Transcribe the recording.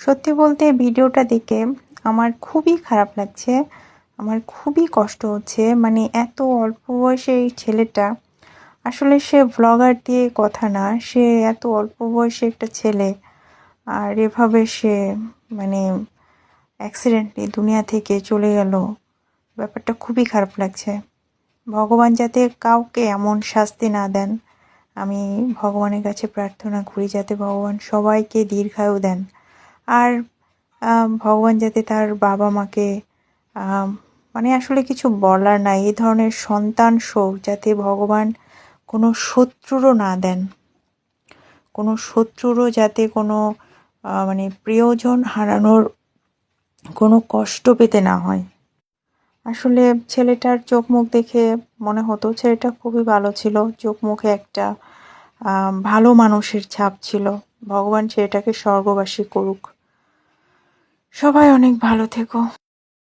সত্যি বলতে ভিডিওটা দেখে আমার খুবই খারাপ লাগছে। আমার খুবই কষ্ট হচ্ছে। মানে এত অল্প বয়সে এই ছেলেটা, আসলে সে ভ্লগার দিয়ে কথা না, সে এত অল্প বয়সে একটা ছেলে, আর এভাবে সে মানে অ্যাক্সিডেন্টলি দুনিয়া থেকে চলে গেল, ব্যাপারটা খুবই খারাপ লাগছে। ভগবান যাতে কাউকে এমন শাস্তি না দেন, আমি ভগবানের কাছে প্রার্থনা করি যাতে ভগবান সবাইকে দীর্ঘায়ু দেন। আর ভগবান যাতে তার বাবা মাকে মানে আসলে কিছু বলার নাই। এই ধরনের সন্তান শোক যাতে ভগবান কোনো শত্রুরও না দেন। কোনো শত্রুরও যাতে কোনো মানে প্রিয়জন হারানোর কোনো কষ্ট পেতে না হয়। আসলে ছেলেটার চোখ মুখ দেখে মনে হতো ছেলেটা খুবই ভালো ছিল। চোখ মুখে একটা ভালো মানুষের ছাপ ছিল। ভগবান ছেলেটাকে স্বর্গবাসী করুক। সবাই অনেক ভালো থেকো।